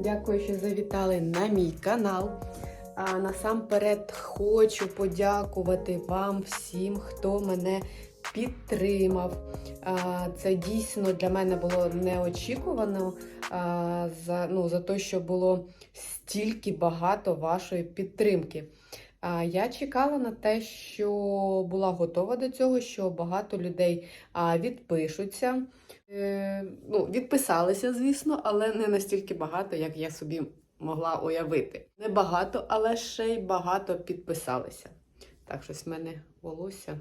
Дякую, що завітали на мій канал. А, насамперед хочу подякувати вам всім, хто мене підтримав. Це дійсно для мене було неочікувано за, ну, за те, що було стільки багато вашої підтримки. Я чекала на те, що була готова до цього, що багато людей відпишуться. Е, ну, відписалися, звісно, але не настільки багато, як я собі могла уявити. Не багато, але ще й багато підписалися. Так, щось в мене волосся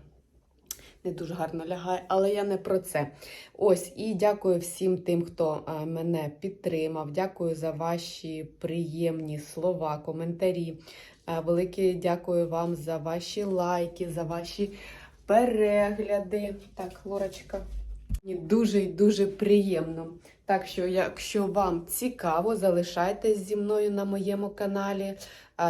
не дуже гарно лягає, але я не про це. Ось, і дякую всім тим, хто мене підтримав. Дякую за ваші приємні слова, коментарі. А, Велике дякую вам за ваші лайки, за ваші перегляди. Так, Лорочка. Мені дуже і дуже приємно. Так що, якщо вам цікаво, залишайтесь зі мною на моєму каналі,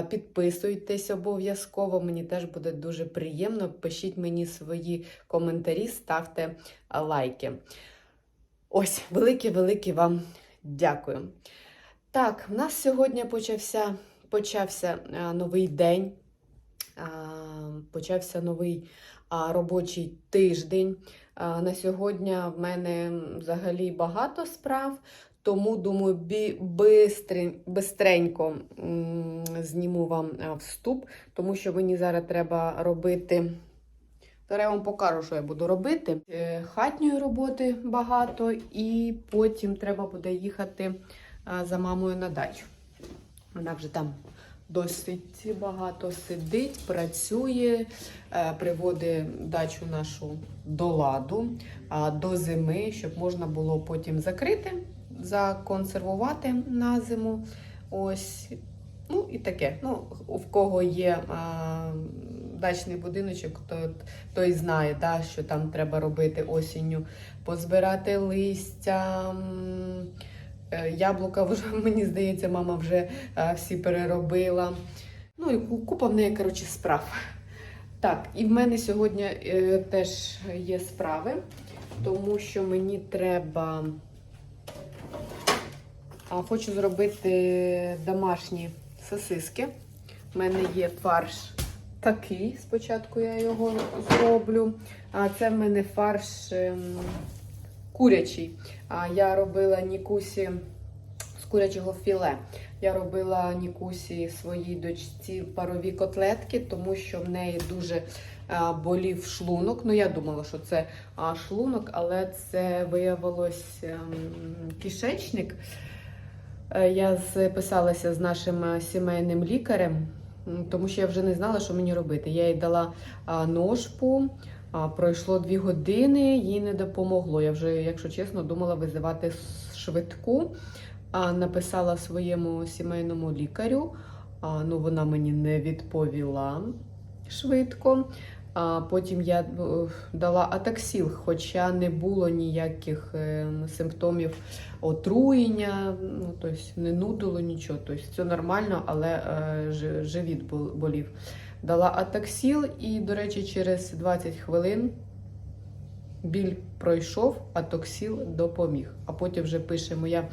підписуйтесь обов'язково. Мені теж буде дуже приємно. Пишіть мені свої коментарі, ставте лайки. Ось, велике-велике вам дякую. Так, в нас сьогодні почався, почався новий день, почався новий робочий тиждень. А, На сьогодні в мене взагалі багато справ, тому думаю, бі- бистрень- бистренько м, зніму вам вступ, тому що мені зараз треба робити. Зараз я вам покажу, що я буду робити. Е, Хатньої роботи багато, і потім треба буде їхати за мамою на дачу. Вона вже там досить багато сидить, працює, е, приводить дачу нашу до ладу, до зими, щоб можна було потім закрити, законсервувати на зиму. Ось. Ну і таке. Ну, в кого є а, дачний будиночок, то, той знає, да, що там треба робити осінню, позбирати листя. Е, Яблука вже, мені здається, мама вже всі переробила. Ну і купа в неї, коротше, справ. Так, і в мене сьогодні е, теж є справи, тому що мені треба. Хочу зробити домашні сосиски. У мене є фарш такий. Спочатку я його зроблю. А це в мене фарш ем, курячий. Я робила нікусі з курячого філе. Я робила Нікусі своїй дочці парові котлетки, тому що в неї дуже болів шлунок. Ну, я думала, що це шлунок, але це виявилось ем, кишечник. Е, Я записалася з нашим е, сімейним лікарем, тому що я вже не знала, що мені робити. Я їй дала ножпу, пройшло дві години, їй не допомогло. Я вже, якщо чесно, думала визивати швидку. А, написала своєму сімейному лікарю. Ну, вона мені не відповіла швидко. Потім я е, дала атаксіл, хоча не було ніяких е, симптомів отруєння, ну, тобто не нудило нічого. Тобто все нормально, але е, живіт болів. Дала атаксіл, і, до речі, через 20 хвилин біль пройшов, а токсіл допоміг. А потім вже пише моя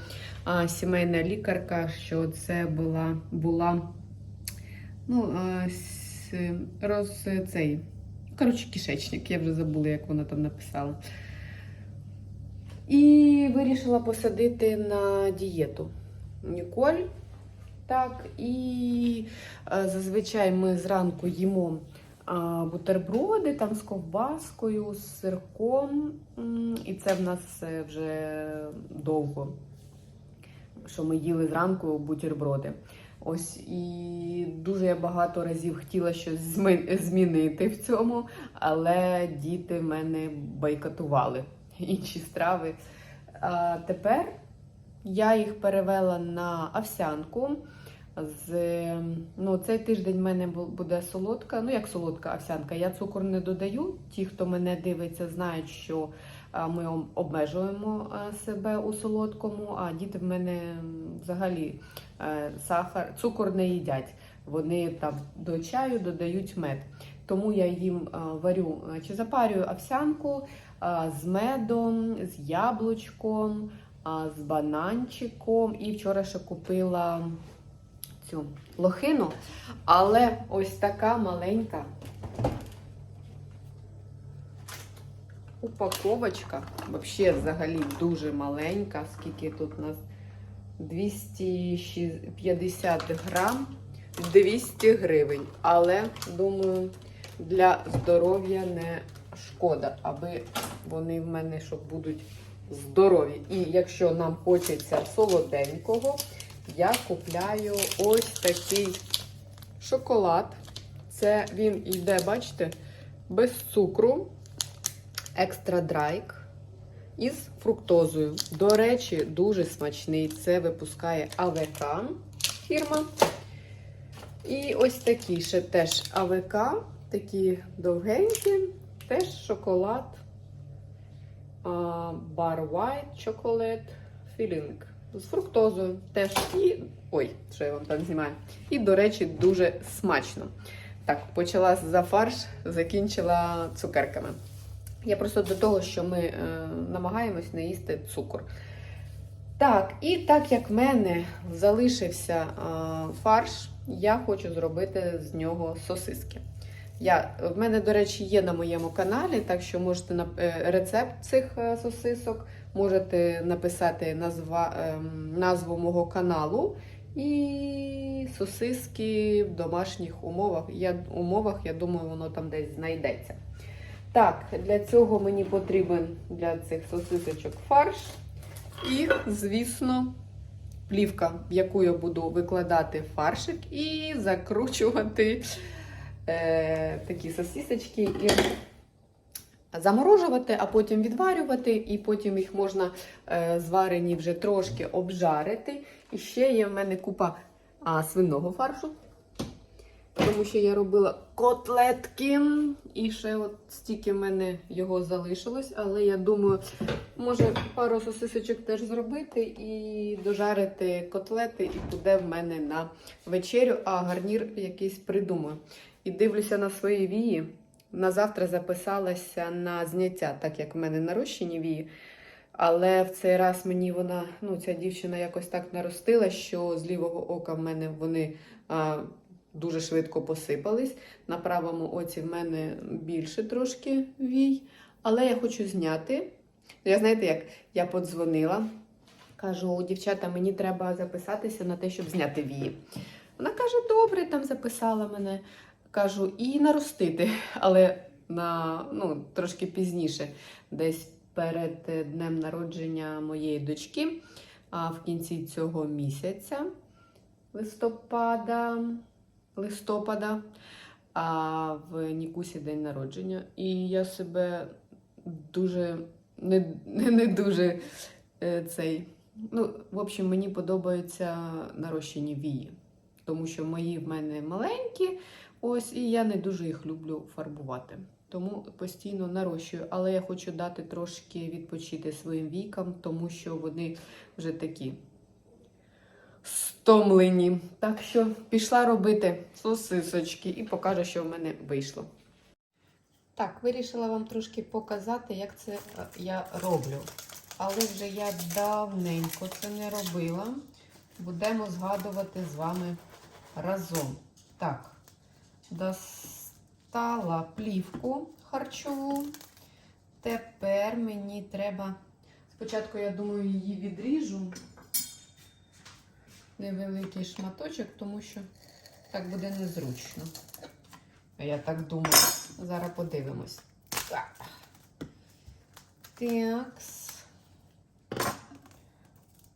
а, сімейна лікарка, що це була, була ну, а, с, роз, цей, коротше, кишечник. Я вже забула, як вона там написала. І вирішила посадити на дієту Ніколь. Так, і е, зазвичай ми зранку їмо бутерброди там з ковбаскою, з сирком. І це в нас вже довго, що ми їли зранку бутерброди. Ось і дуже я багато разів хотіла щось змінити в цьому, але діти мене бойкотували інші страви. А тепер я їх перевела на овсянку. З, ну, цей тиждень в мене буде солодка, ну як солодка овсянка. Я цукор не додаю. Ті, хто мене дивиться, знають, що ми обмежуємо себе у солодкому, а діти в мене взагалі е, сахар, цукор не їдять. Вони там до чаю додають мед. Тому я їм варю чи запарюю овсянку з медом, з яблучком, з бананчиком. І вчора ще купила цю лохину. Але ось така маленька упаковочка. Взагалі, взагалі дуже маленька. Скільки тут у нас 250 грам, 200 гривень. Але, думаю, для здоров'я не шкода, аби вони в мене щоб будуть здорові. І якщо нам хочеться солоденького, я купляю ось такий шоколад. Це він йде, бачите, без цукру, екстра драйк із фруктозою. До речі, дуже смачний. Це випускає АВК фірма. І ось такі ще теж АВК, такі довгенькі, теж шоколад. Bar White Chocolate Filling з фруктозою теж. І. Ой, що я вам там знімаю. І, до речі, дуже смачно. Так, почала за фарш, закінчила цукерками. Я просто до того, що ми е, намагаємось не їсти цукор. Так, і так як в мене залишився е, фарш, я хочу зробити з нього сосиски. Я, в мене, до речі, є на моєму каналі, так що можете на е, рецепт цих е, сосисок, можете написати назва, е, назву мого каналу і сосиски в домашніх умовах. Я, умовах, я думаю, воно там десь знайдеться. Так, для цього мені потрібен для цих сосисочок фарш. І, звісно, плівка, в яку я буду викладати фаршик і закручувати е, такі сосисочки і заморожувати, а потім відварювати, і потім їх можна е, зварені вже трошки обжарити. І ще є в мене купа а, свиного фаршу. Тому що я робила котлетки, і ще от стільки в мене його залишилось. Але я думаю, може пару сосисочок теж зробити і дожарити котлети, і буде в мене на вечерю, а гарнір якийсь придумаю. І дивлюся на свої вії. На завтра записалася на зняття, так як в мене нарощені вії. Але в цей раз мені вона, ну, ця дівчина якось так наростила, що з лівого ока в мене вони а, дуже швидко посипались. На правому оці в мене більше трошки вій. Але я хочу зняти. Я знаєте, як я подзвонила, кажу, дівчата, мені треба записатися на те, щоб зняти вії. Вона каже, добре, там записала мене. Кажу, і наростити, але на ну, трошки пізніше, десь перед е, днем народження моєї дочки, а в кінці цього місяця, листопада, листопада, а в Нікусі день народження. І я себе дуже не, не, дуже е, цей. Ну, в общем, мені подобаються нарощені вії, тому що мої в мене маленькі. Ось, і я не дуже їх люблю фарбувати. Тому постійно нарощую. Але я хочу дати трошки відпочити своїм вікам, тому що вони вже такі стомлені. Так що пішла робити сосисочки і покажу, що в мене вийшло. Так, вирішила вам трошки показати, як це е, я роблю. Але вже я давненько це не робила. Будемо згадувати з вами разом. Так достала плівку харчову. Тепер мені треба. Спочатку, я думаю, її відріжу невеликий шматочок, тому що так буде незручно. Я так думаю. Зараз подивимось. Так.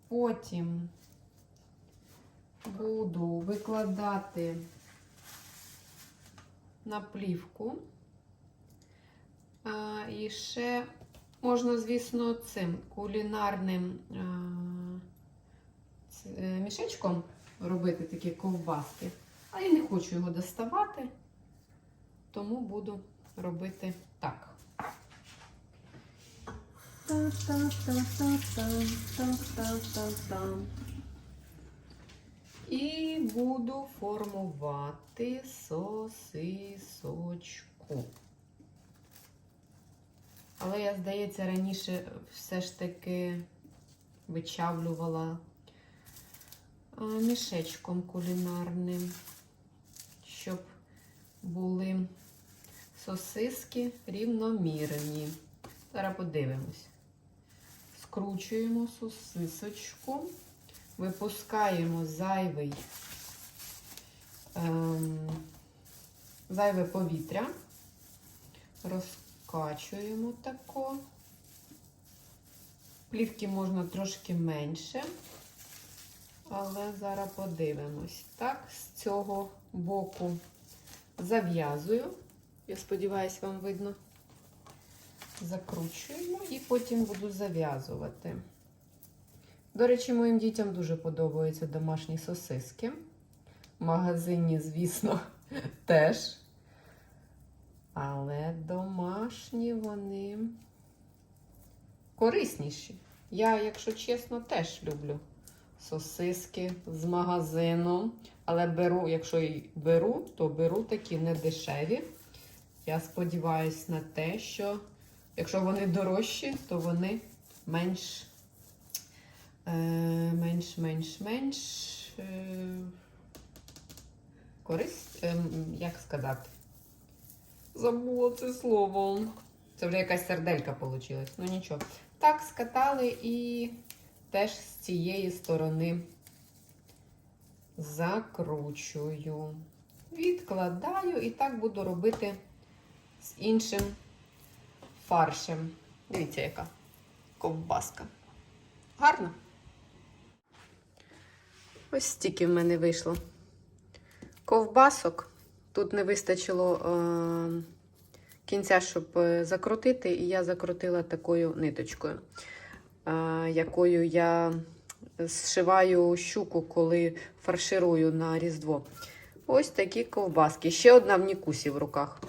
Потім буду викладати на плівку. І ще можна, звісно, цим кулінарним е, мішечком робити такі ковбаски. А я не хочу його доставати, тому буду робити так. Та-та-та-та-та-та-та-та. І буду формувати сосисочку. Але я, здається, раніше все ж таки вичавлювала мішечком кулінарним, щоб були сосиски рівномірні. Зараз подивимось. Скручуємо сосисочку, випускаємо зайвий, ем, зайве повітря, розкачуємо тако. Плівки можна трошки менше, але зараз подивимось. Так, з цього боку зав'язую. Я сподіваюся, вам видно. Закручуємо і потім буду зав'язувати. До речі, моїм дітям дуже подобаються домашні сосиски. В магазині, звісно, теж. Але домашні вони корисніші. Я, якщо чесно, теж люблю сосиски з магазину. Але беру, якщо і беру, то беру такі не дешеві. Я сподіваюся на те, що якщо вони дорожчі, то вони менш, менш, менш, менш е, користь, е, як сказати? Забула це слово. Це вже якась серделька вийшла. Ну нічого. Так, скатали і теж з цієї сторони закручую. Відкладаю і так буду робити з іншим фаршем. Дивіться, яка ковбаска. Гарно? Ось стільки в мене вийшло. Ковбасок. Тут не вистачило е, кінця, щоб е, закрутити, і я закрутила такою ниточкою, е, якою я зшиваю щуку, коли фарширую на Різдво. Ось такі ковбаски. Ще одна в Нікусі в руках.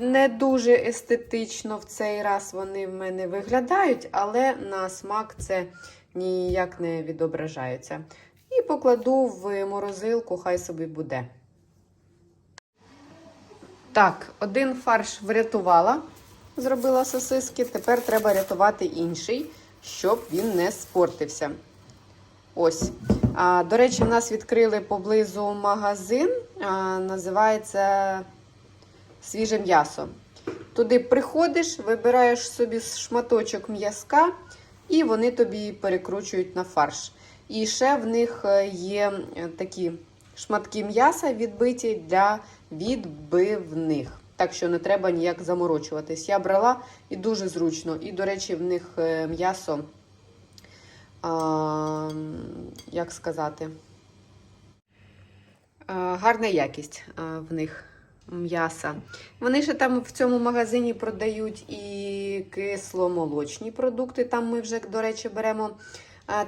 Не дуже естетично в цей раз вони в мене виглядають, але на смак це ніяк не відображається. І покладу в морозилку, хай собі буде. Так, один фарш врятувала, зробила сосиски. Тепер треба рятувати інший, щоб він не спортився. Ось. А, До речі, в нас відкрили поблизу магазин, а, називається свіже м'ясо. Туди приходиш, вибираєш собі шматочок м'язка, і вони тобі перекручують на фарш. І ще в них е, є е, такі шматки м'яса відбиті для відбивних. Так що не треба ніяк заморочуватись. Я брала і дуже зручно. І, до речі, в них е, м'ясо, як сказати, гарна якість в них м'яса. Вони ще там в цьому магазині продають і кисломолочні продукти. Там ми вже, до речі, беремо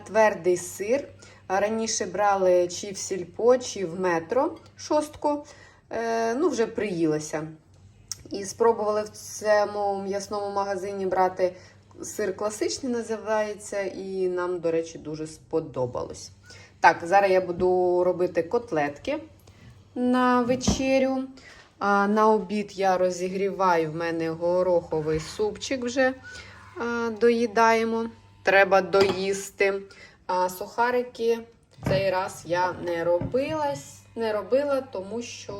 твердий сир. Раніше брали чи в сільпо, чи в метро шостку. Е, ну, вже приїлося. І спробували в цьому м'ясному магазині брати сир класичний, називається, і нам, до речі, дуже сподобалось. Так, зараз я буду робити котлетки на вечерю. На обід я розігріваю в мене гороховий супчик вже доїдаємо. Треба доїсти. А сухарики цей раз я не робила, не робила, тому що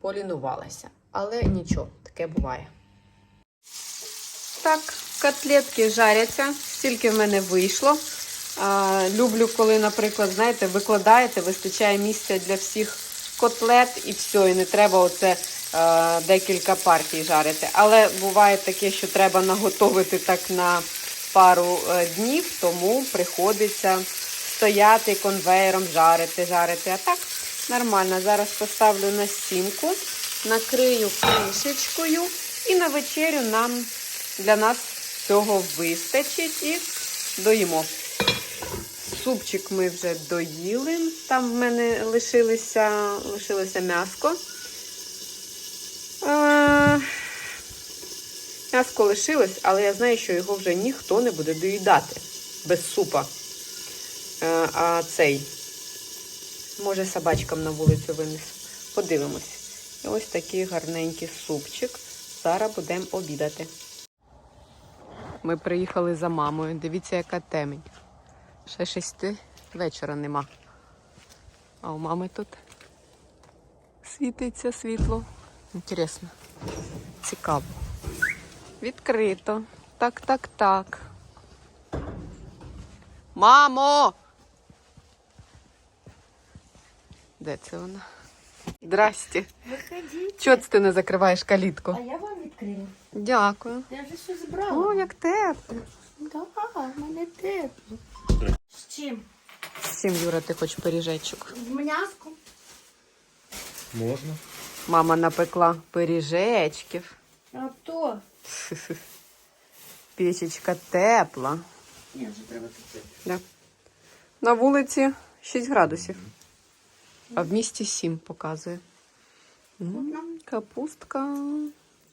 полінувалася. Але нічого, таке буває. Так, котлетки жаряться, стільки в мене вийшло. А, люблю, коли, наприклад, знаєте, викладаєте, вистачає місця для всіх котлет і все, і не треба оце е, декілька партій жарити. Але буває таке, що треба наготовити так на пару е, днів, тому приходиться стояти конвейером, жарити, жарити. А так нормально. Зараз поставлю на стінку, накрию кришечкою і на вечерю нам для нас цього вистачить і доїмо. Супчик ми вже доїли. Там в мене лишилося, лишилося м'яско. Е, М'яско лишилось, але я знаю, що його вже ніхто не буде доїдати без супа. Е, А цей, може, собачкам на вулицю винесу. Подивимось. І ось такий гарненький супчик. Зараз будемо обідати. Ми приїхали за мамою. Дивіться, яка темень. Ще шести вечора нема. А у мами тут світиться світло. Інтересно. Цікаво. Відкрито. Так, так, так. Мамо! Де це вона? Здрасте. Виходіть. Чого це ти не закриваєш калітку? А я вам відкрила. Дякую. Я вже все збрала. О, як тепло. Да, в мене тепло. З чим? Юра, ти хочеш пиріжечок. З м'яском. Можна. Мама напекла пиріжечків. А то. Печечка тепла. Ні, вже треба тут. Да. На вулиці 6 градусів, а в місті 7 показує. М, Капустка.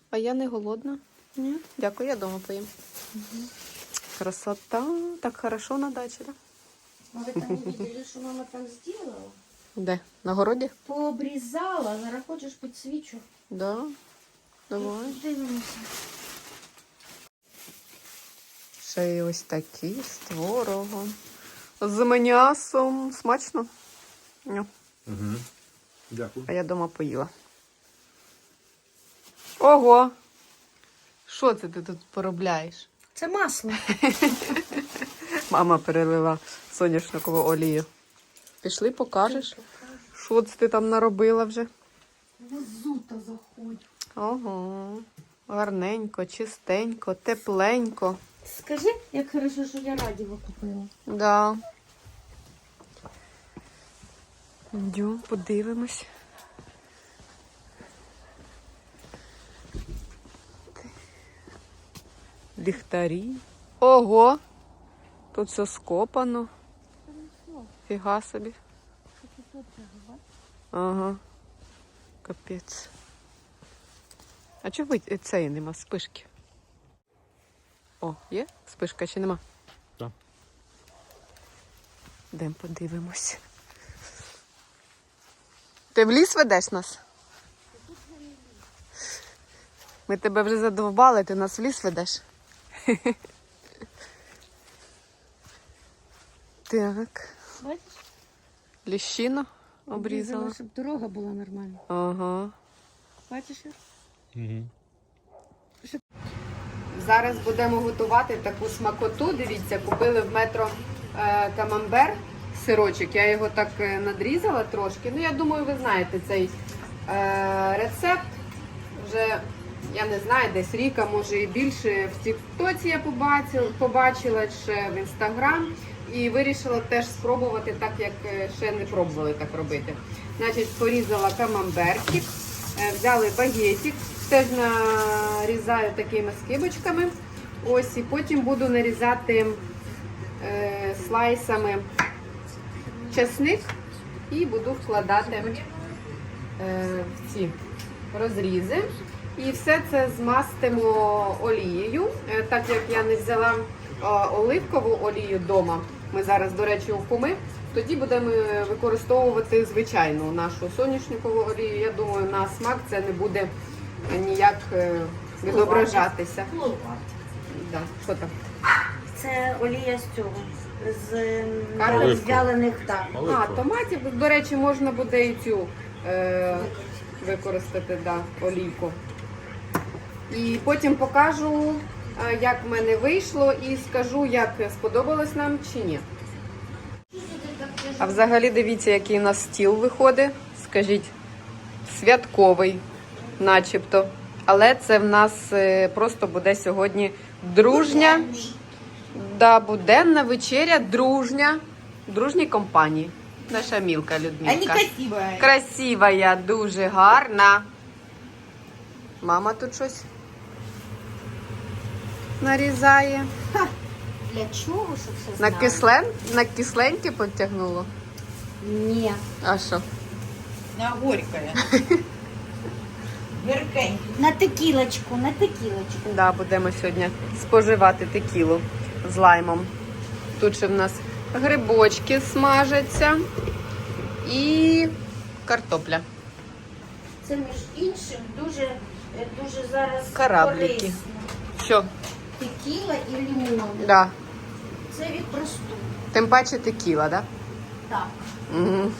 А я не голодна. Ні. Дякую, я дома поїм. Красота. Так хорошо на дачі, да? А ви там не бачили, що мама там зробила? Де? На городі? Пообрізала, зараз хочеш підсвічу. Да. Давай. Дивимося. Ще й ось такі з творогом. З м'ясом. Смачно? Ні. Угу. Дякую. А я дома поїла. Ого! Що це ти тут поробляєш? Це масло. Мама перелила соняшникову олію. Пішли, покажеш, що це ти там наробила вже. Взута заходь. Ого. Гарненько, чистенько, тепленько. Скажи, як хорошо, що я радіо купила. Да. Йдемо, подивимось. Ліхтарі. Ого! Тут все скопано. Фіга собі. Ага. Капець. А чого цієї нема спишки? О, є? Спишка чи нема? Так. Йдемо подивимось. Ти в ліс ведеш нас? Ми тебе вже задовбали, ти нас в ліс ведеш. Так, Бачиш? ліщину обрізала. щоб дорога була нормальна. Ага. Бачиш? Угу. Зараз будемо готувати таку смакоту. Дивіться, купили в метро е, камамбер сирочок. Я його так е, надрізала трошки. Ну, я думаю, ви знаєте цей е, рецепт. Вже я не знаю, десь ріка, може і більше. В Тіктоці я побачила, побачила ще в інстаграм. І вирішила теж спробувати, так як е, ще не пробували так робити. Значить, порізала камамберчик, е, взяли багетик, теж нарізаю такими скибочками. Ось, і потім буду нарізати е, слайсами чесник і буду вкладати е, в ці розрізи. І все це змастимо олією. Е, Так як я не взяла оливкову олію вдома, ми зараз, до речі, у Куми, тоді будемо використовувати звичайну нашу соняшникову олію. Я думаю, на смак це не буде ніяк е, відображатися. Да. Що там? Це олія з цього. З вялених так. А, томатів, до речі, можна буде і цю е, використати, да, олійку. І потім покажу, е, як в мене вийшло, і скажу, як сподобалось нам чи ні. А взагалі дивіться, який у нас стіл виходить. Скажіть, святковий, начебто. Але це в нас е, просто буде сьогодні дружня. Да, буденна вечеря, дружня, дружній компанії. Наша мілка Людмилка. Красива дуже гарна. Мама тут щось нарізає. Для чого, щоб все На знали? кислен, на кисленьке потягнуло. Ні. А що? На горькое. На текілочку, на текілочку. Да, будемо сьогодні споживати текілу з лаймом. Тут ще в нас грибочки смажаться і картопля. Це між іншим дуже, дуже зараз Кораблики. корисно. Що? Текіла і лимон. Да. Це від простуди. Тим паче текіла, да? Так. Угу.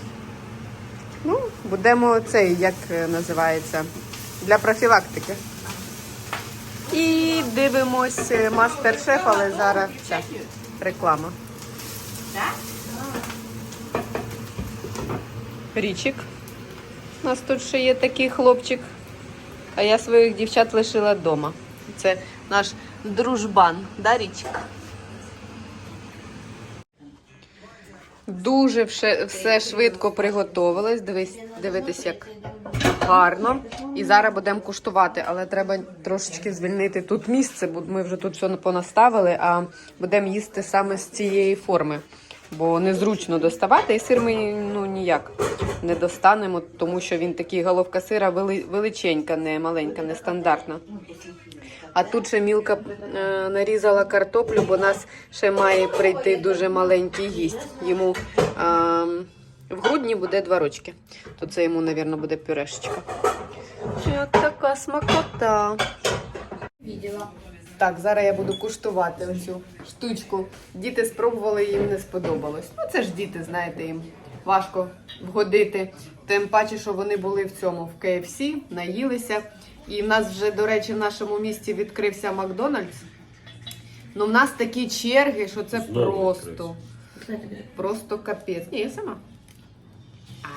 Ну, будемо цей, як е, називається, для профілактики. І дивимось мастер-шеф, але зараз ця реклама. Річик. У нас тут ще є такий хлопчик. А я своїх дівчат лишила вдома. Це наш дружбан, да, Річик? Дуже все, все швидко приготовилось. Дивись, дивитись, як гарно. І зараз будемо куштувати, але треба трошечки звільнити тут місце, бо ми вже тут все понаставили, а будемо їсти саме з цієї форми. Бо незручно доставати, і сир ми ну, ніяк не достанемо, тому що він такий головка сира величенька, не маленька, не стандартна. А тут ще мілка е, нарізала картоплю, бо нас ще має прийти дуже маленький гість. Йому е, в грудні буде два рочки. То це йому, мабуть, буде пюрешечка. От така смакота. Так, зараз я буду куштувати оцю штучку. Діти спробували, їм не сподобалось. Ну, це ж діти, знаєте, їм важко вгодити. Тим паче, що вони були в цьому в KFC, наїлися. І в нас вже, до речі, в нашому місті відкрився Макдональдс. Ну, в нас такі черги, що це Знову просто. відкрився. Просто капець. Ні, я сама. А.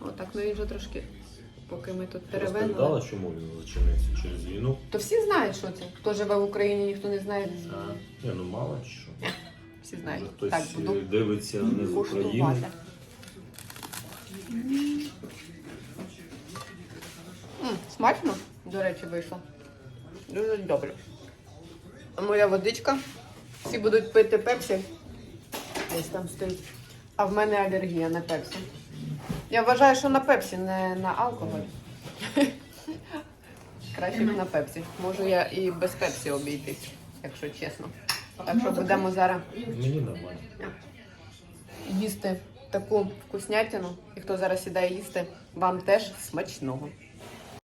Отак, ну він вже трошки, поки ми тут перевели. Розповідала, чому він зачинився через війну? То всі знають, що це. Хто живе в Україні, ніхто не знає. А, ні, ну мало чи що. Всі Може, знають. хтось Так, е, буду дивиться не з України. куштувати. Смачно, до речі, вийшло. Дуже добре. А Моя водичка. Всі будуть пити пепсі. Десь там стоїть. А в мене алергія на пепсі. Я вважаю, що на пепсі, не на алкоголь. Краще б на пепсі. Можу я і без пепсі обійтись, якщо чесно. Так що будемо зараз Мені нормально. їсти таку вкуснятину. І хто зараз сідає їсти, вам теж смачного.